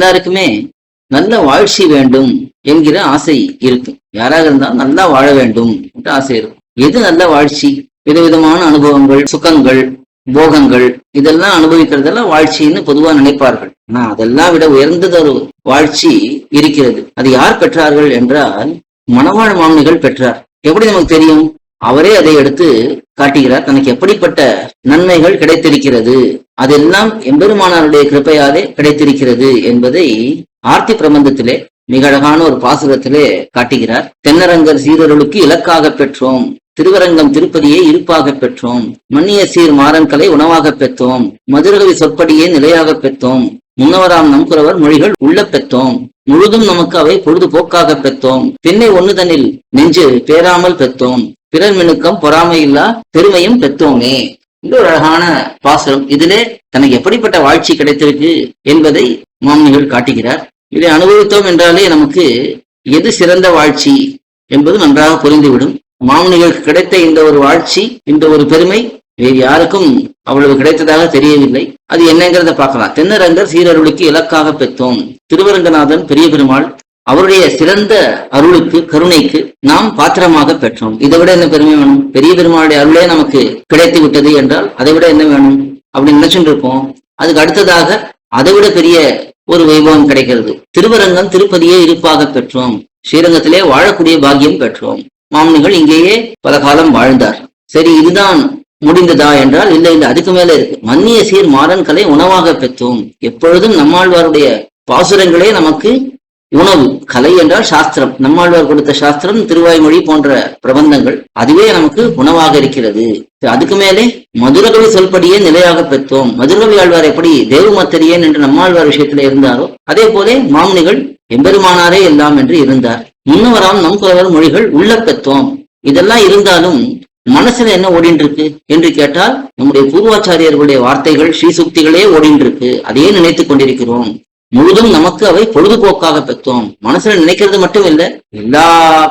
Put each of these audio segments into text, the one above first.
எல்லாருக்குமே நல்ல வாழ்ச்சி வேண்டும் என்கிற ஆசை இருக்கு யாராக இருந்தாலும் நல்லா வாழ வேண்டும் என்று ஆசை இருக்கும். எது நல்ல வாழ்ச்சி? விதவிதமான அனுபவங்கள் சுகங்கள் போகங்கள் இதெல்லாம் அனுபவிக்கிறதெல்லாம் வாழ்ச்சின்னு பொதுவா நினைப்பார்கள். ஆனா அதெல்லாம் விட உயர்ந்ததொரு வாழ்ச்சி இருக்கிறது. அது யார் பெற்றார்கள் என்றால் மணவாழ் மாமனிகள் பெற்றார். எப்படி நமக்கு தெரியும்? அவரே அதை எடுத்து காட்டுகிறார். தனக்கு எப்படிப்பட்ட நன்மைகள் கிடைத்திருக்கிறது? அதெல்லாம் எம்பெருமானாருடைய கிருப்பையாலே கிடைத்திருக்கிறது என்பதை ஆர்த்தி பிரபந்தத்திலே மிக அழகான ஒரு பாசுரத்திலே காட்டுகிறார். தென்னரங்கர் சீரருளுக்கு இலக்காக பெற்றோம். திருவரங்கம் திருப்பதியை இருப்பாக பெற்றோம். மன்னிய சீர் மாறன்களை உணவாக பெற்றோம். மதுரகவி சொற்படியே நிலையாக பெற்றோம். முன்னவராம் நம்குறவர் மொழிகள் உள்ள பெற்றோம். முழுதும் நமக்கு அவை பொழுதுபோக்காக பெற்றோம். பெண்ணை ஒண்ணுதனில் நெஞ்சு பேராமல் பெற்றோம். பிறர் மினுக்கம் பொறாமையில்லா பெருமையும் பெற்றோமே. இந்த ஒரு அழகான பாசனம் இதிலே தனக்கு எப்படிப்பட்ட வாழ்ச்சி கிடைத்திருக்கு என்பதை மாமனிகள் காட்டுகிறார். இதை அனுபவித்தோம் என்றாலே நமக்கு எது சிறந்த வாழ்ச்சி என்பது நன்றாக புரிந்துவிடும். மாமனிகளுக்கு கிடைத்த இந்த ஒரு வாழ்ச்சி இந்த ஒரு பெருமை வேறு யாருக்கும் அவ்வளவு கிடைத்ததாக தெரியவில்லை. அது என்னங்கிறத பார்க்கலாம். தென்னரங்கர் சீரருளுக்கு இலக்காக பெற்றோம். திருவரங்கநாதன் பெரிய பெருமாள் அவருடைய சிறந்த அருளுக்கு கருணைக்கு நாம் பாத்திரமாக பெற்றோம். இதை விட என்ன பெருமை வேணும்? பெரிய பெருமாளுடைய அருளே நமக்கு கிடைத்து விட்டது என்றால் அதை விட என்ன வேணும்? அப்படின்னு நினைச்சுட்டு இருப்போம் அதுக்கு அடுத்ததாக அதை விட பெரிய ஒரு வைபவம் கிடைக்கிறது. திருவரங்கம் திருப்பதியே இருப்பாக பெற்றோம். ஸ்ரீரங்கத்திலே வாழக்கூடிய பாக்கியம் பெற்றோம். மாமனிகள் இங்கேயே பல காலம் வாழ்ந்தார். சரி இதுதான் முடிந்ததா என்றால் இல்லை இல்லை அதுக்கு மேல இருக்கு. மன்னிய சீர் மாறன் கலை உணவாக பெற்றோம். எப்பொழுதும் நம்மாழ்வாருடைய பாசுரங்களே நமக்கு உணவு கலை என்றால் சாஸ்திரம். நம்மாழ்வார் கொடுத்த சாஸ்திரம் திருவாய்மொழி போன்ற பிரபந்தங்கள் அதுவே நமக்கு உணவாக இருக்கிறது. அதுக்கு மேலே மதுரகவி சொல்படியே நிலையாக பெற்றோம். மதுரகவி ஆழ்வார் எப்படி தேவமத்தரியன் என்று நம்மாழ்வார் விஷயத்துல இருந்தாரோ அதே போலே மாமுனிகள் எம்பெருமானாரே எல்லாம் என்று இருந்தார். முன்னவராம் நம் புலவர் மொழிகள் உள்ள பெற்றோம். இதெல்லாம் இருந்தாலும் மனசுல என்ன ஓடின்னு இருக்கு என்று கேட்டால் நம்முடைய பூர்வாச்சாரியர்களுடைய வார்த்தைகள் ஸ்ரீசுக்திகளே ஓடின்னு இருக்கு அதையே நினைத்துக் கொண்டிருக்கிறோம். முழுதும் நமக்கு அவை பொழுதுபோக்காக பெற்றோம். மனசுல நினைக்கிறது மட்டும் இல்ல எல்லா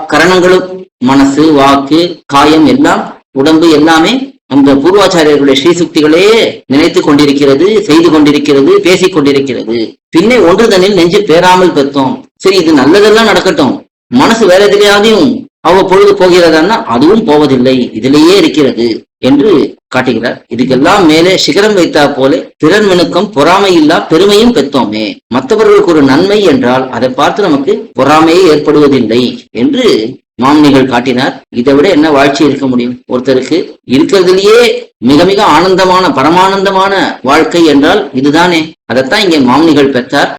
கரணங்களும் மனசு வாக்கு காயம் எல்லாம் உடம்பு எல்லாமே அந்த பூர்வாச்சாரியர்களுடைய ஸ்ரீசுக்திகளே நினைத்து கொண்டிருக்கிறது செய்து கொண்டிருக்கிறது பேசிக் கொண்டிருக்கிறது. பின்னே ஒன்றுதனில் நெஞ்சு பேராமல் பெற்றோம். சரி இது நல்லதெல்லாம் நடக்கட்டும். மனசு வேற எதிலையாதையும் அவ பொழுது போகிறதான்னா அதுவும் போவதில்லை இதிலேயே இருக்கிறது என்று காட்டுகிறார். இதுக்கெல்லாம் மேலே சிகரம் வைத்தா போல திறன் மினுக்கம் பொறாமை இல்லா பெருமையும் பெற்றோமே. மற்றவர்களுக்கு ஒரு நன்மை என்றால் அதை பார்த்து நமக்கு பொறாமையே ஏற்படுவதில்லை என்று மாமனிகள் காட்டினார். இதை விட என்ன வாழ்ச்சி இருக்க முடியும்? ஒருத்தருக்கு இருக்கிறதுலயே மிக மிக ஆனந்தமான பரமானந்தமான வாழ்க்கை என்றால் இதுதானே. அதைத்தான் இங்கே மாமனிகள் பெற்றார்.